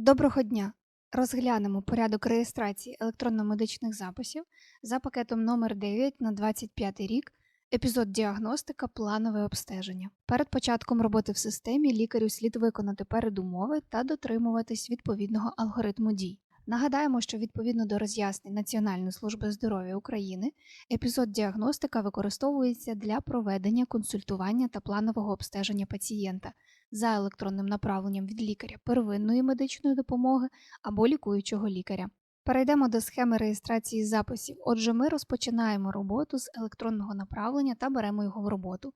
Доброго дня! Розглянемо порядок реєстрації електронно-медичних записів за пакетом номер 9 на 25 рік, епізод діагностика, планове обстеження. Перед початком роботи в системі лікарю слід виконати передумови та дотримуватись відповідного алгоритму дій. Нагадаємо, що відповідно до роз'яснень Національної служби здоров'я України, епізод діагностика використовується для проведення консультування та планового обстеження пацієнта за електронним направленням від лікаря первинної медичної допомоги або лікуючого лікаря. Перейдемо до схеми реєстрації записів. Отже, ми розпочинаємо роботу з електронного направлення та беремо його в роботу.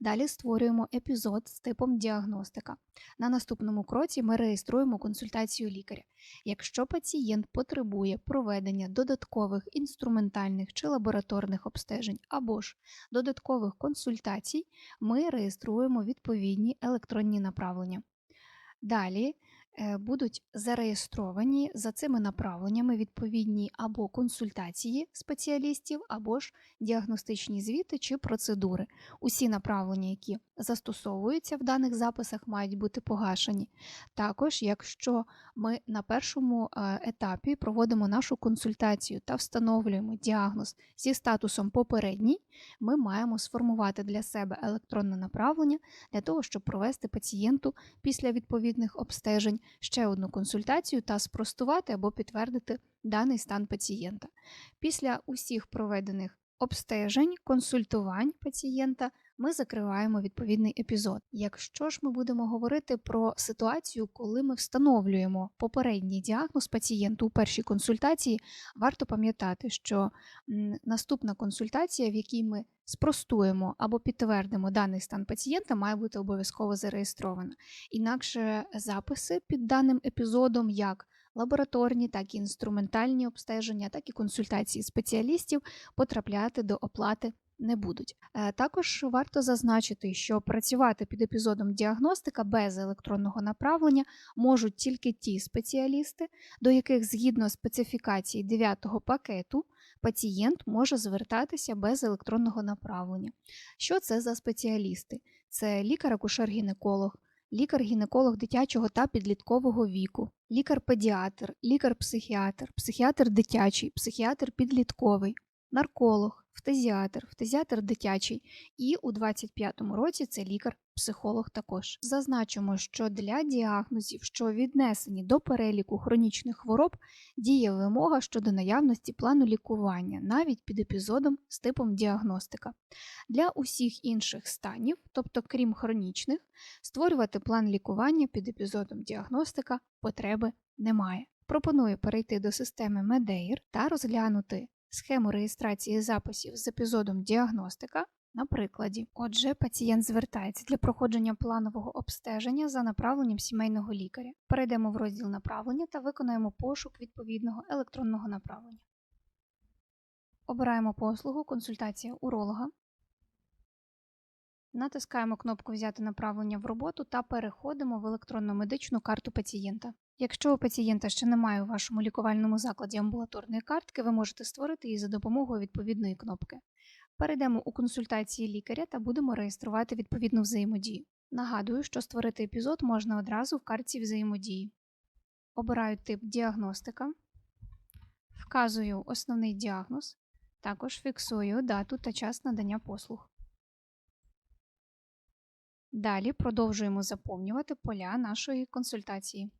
Далі створюємо епізод з типом діагностика. На наступному кроці ми реєструємо консультацію лікаря. Якщо пацієнт потребує проведення додаткових інструментальних чи лабораторних обстежень або ж додаткових консультацій, ми реєструємо відповідні електронні направлення. Далі будуть зареєстровані за цими направленнями відповідні або консультації спеціалістів, або ж діагностичні звіти чи процедури. Усі направлення, які застосовуються в даних записах, мають бути погашені. Також, якщо ми на першому е, етапі проводимо нашу консультацію та встановлюємо діагноз зі статусом попередній, ми маємо сформувати для себе електронне направлення для того, щоб провести пацієнту після відповідних обстежень ще одну консультацію та спростувати або підтвердити даний стан пацієнта. Після усіх проведених обстежень, консультувань пацієнта ми закриваємо відповідний епізод. Якщо ж ми будемо говорити про ситуацію, коли ми встановлюємо попередній діагноз пацієнту у першій консультації, варто пам'ятати, що наступна консультація, в якій ми спростуємо або підтвердимо даний стан пацієнта, має бути обов'язково зареєстрована. Інакше записи під даним епізодом, як лабораторні, так і інструментальні обстеження, так і консультації спеціалістів потрапляти до оплати не будуть. Е, Також варто зазначити, що працювати під епізодом діагностика без електронного направлення можуть тільки ті спеціалісти, до яких згідно специфікації 9 пакету пацієнт може звертатися без електронного направлення. Що це за спеціалісти? Це лікар-акушер-гінеколог, лікар-гінеколог дитячого та підліткового віку, лікар-педіатр, лікар-психіатр, психіатр дитячий, психіатр підлітковий, нарколог, фтезіатр, фтезіатр дитячий, і у 25-му році це лікар-психолог також. Зазначимо, що для діагнозів, що віднесені до переліку хронічних хвороб, діє вимога щодо наявності плану лікування, навіть під епізодом з типом діагностика. Для усіх інших станів, тобто крім хронічних, створювати план лікування під епізодом діагностика потреби немає. Пропоную перейти до системи Medeir та розглянути схему реєстрації записів з епізодом діагностика на прикладі. Отже, пацієнт звертається для проходження планового обстеження за направленням сімейного лікаря. Перейдемо в розділ направлення та виконаємо пошук відповідного електронного направлення. Обираємо послугу консультація уролога. Натискаємо кнопку Взяти направлення в роботу та переходимо в електронну медичну карту пацієнта. Якщо у пацієнта ще немає у вашому лікувальному закладі амбулаторної картки, ви можете створити її за допомогою відповідної кнопки. Перейдемо у консультації лікаря та будемо реєструвати відповідну взаємодію. Нагадую, що створити епізод можна одразу в картці взаємодії. Обираю тип діагностика, вказую основний діагноз, також фіксую дату та час надання послуг. Далі продовжуємо заповнювати поля нашої консультації.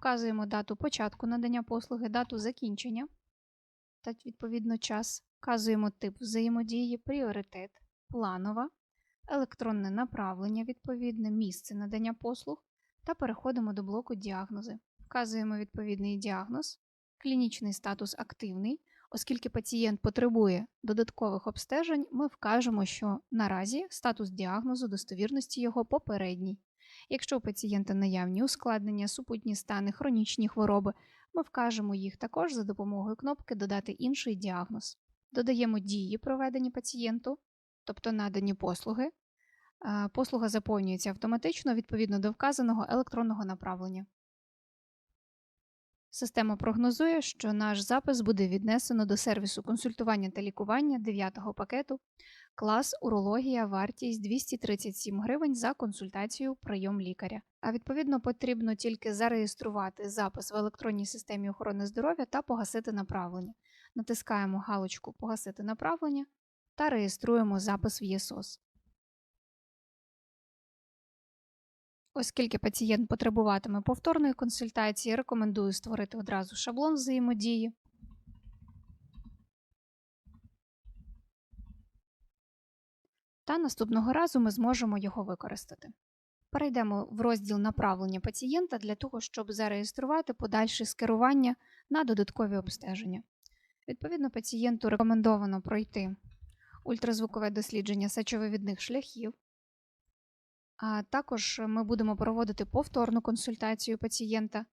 Вказуємо дату початку надання послуги, дату закінчення та відповідно час. Вказуємо тип взаємодії, пріоритет, планова, електронне направлення, відповідне місце надання послуг та переходимо до блоку діагнози. Вказуємо відповідний діагноз, клінічний статус активний. Оскільки пацієнт потребує додаткових обстежень, ми вкажемо, що наразі статус діагнозу достовірності його попередній. Якщо у пацієнта наявні ускладнення, супутні стани, хронічні хвороби, ми вкажемо їх також за допомогою кнопки Додати інший діагноз. Додаємо дії, проведені пацієнту, тобто надані послуги. Е, Послуга заповнюється автоматично відповідно до вказаного електронного направлення. Система прогнозує, що наш запис буде віднесено до сервісу консультування та лікування 9-го пакету, клас урологія, вартість 237 гривень за консультацію прийом лікаря. А відповідно потрібно тільки зареєструвати запис в електронній системі охорони здоров'я та погасити направлення. Натискаємо галочку Погасити направлення та реєструємо запис в ЄСОС. Оскільки пацієнт потребуватиме повторної консультації, рекомендую створити одразу шаблон взаємодії. Та наступного разу ми зможемо його використати. Перейдемо в розділ направлення пацієнта для того, щоб зареєструвати подальше скерування на додаткові обстеження. Відповідно, пацієнту рекомендовано пройти ультразвукове дослідження сечовивідних шляхів, також ми будемо проводити повторну консультацію пацієнта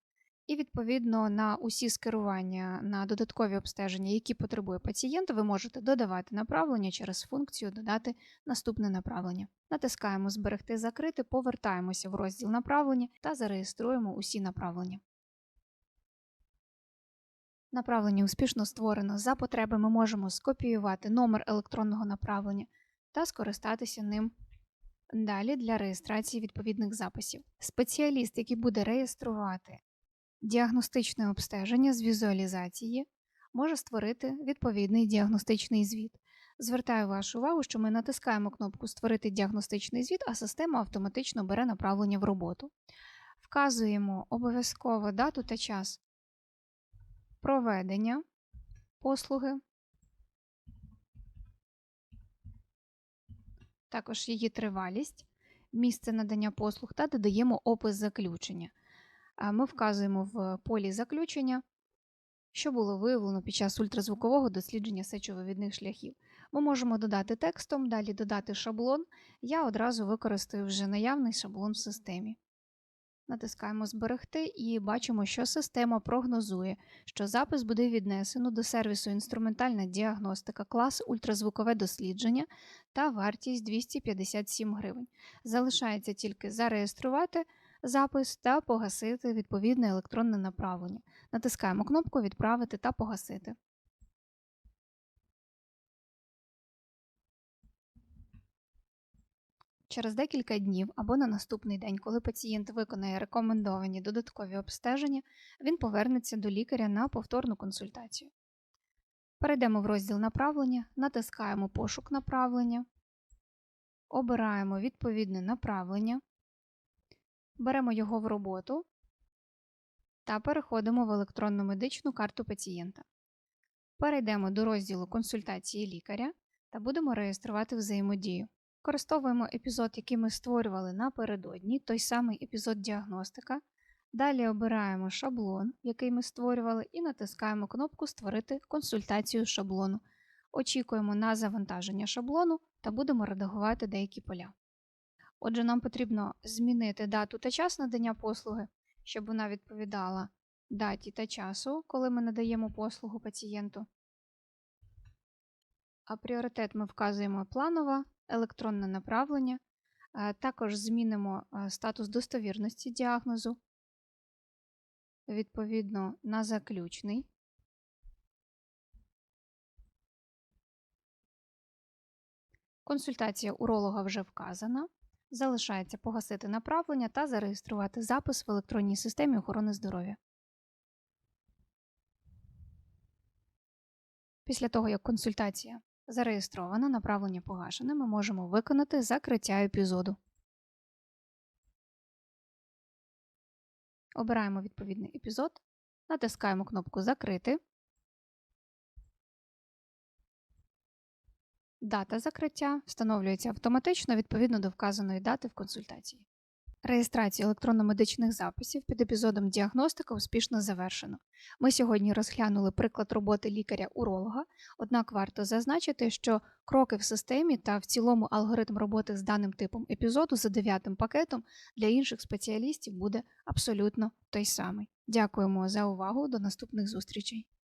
і, відповідно, на усі скерування на додаткові обстеження, які потребує пацієнт, ви можете додавати направлення через функцію Додати наступне направлення. Натискаємо Зберегти закрити, повертаємося в розділ направлення та зареєструємо усі направлення. Направлення успішно створено. За потреби ми можемо скопіювати номер електронного направлення та скористатися ним далі для реєстрації відповідних записів. Спеціаліст, який буде реєструвати діагностичне обстеження з візуалізації, може створити відповідний діагностичний звіт. Звертаю вашу увагу, що ми натискаємо кнопку Створити діагностичний звіт, а система автоматично бере направлення в роботу. Вказуємо обов'язково дату та час проведення послуги, також її тривалість, місце надання послуг та додаємо опис заключення. Ми вказуємо в полі заключення, що було виявлено під час ультразвукового дослідження сечовивідних шляхів. Ми можемо додати текстом, далі додати шаблон. Я одразу використаю вже наявний шаблон в системі. Натискаємо Зберегти і бачимо, що система прогнозує, що запис буде віднесено до сервісу інструментальна діагностика, клас ультразвукове дослідження та вартість 257 гривень. Залишається тільки зареєструвати запис та погасити відповідне електронне направлення. Натискаємо кнопку Відправити та погасити. Через декілька днів або на наступний день, коли пацієнт виконає рекомендовані додаткові обстеження, він повернеться до лікаря на повторну консультацію. Перейдемо в розділ направлення, натискаємо пошук направлення, обираємо відповідне направлення, беремо його в роботу та переходимо в електронну медичну карту пацієнта. Перейдемо до розділу консультації лікаря та будемо реєструвати взаємодію. Використовуємо епізод, який ми створювали напередодні, той самий епізод діагностика. Далі обираємо шаблон, який ми створювали, і натискаємо кнопку Створити консультацію шаблону. Очікуємо на завантаження шаблону та будемо редагувати деякі поля. Отже, нам потрібно змінити дату та час надання послуги, щоб вона відповідала даті та часу, коли ми надаємо послугу пацієнту. А пріоритет ми вказуємо планова, електронне направлення. Також змінимо статус достовірності діагнозу, відповідно на заключний. Консультація уролога вже вказана. Залишається погасити направлення та зареєструвати запис в електронній системі охорони здоров'я. Після того, як консультація зареєстрована, направлення погашене, ми можемо виконати закриття епізоду. Обираємо відповідний епізод, натискаємо кнопку Закрити. Дата закриття встановлюється автоматично відповідно до вказаної дати в консультації. Реєстрацію електронно-медичних записів під епізодом діагностика успішно завершено. Ми сьогодні розглянули приклад роботи лікаря-уролога, однак варто зазначити, що кроки в системі та в цілому алгоритм роботи з даним типом епізоду за дев'ятим пакетом для інших спеціалістів буде абсолютно той самий. Дякуємо за увагу, до наступних зустрічей!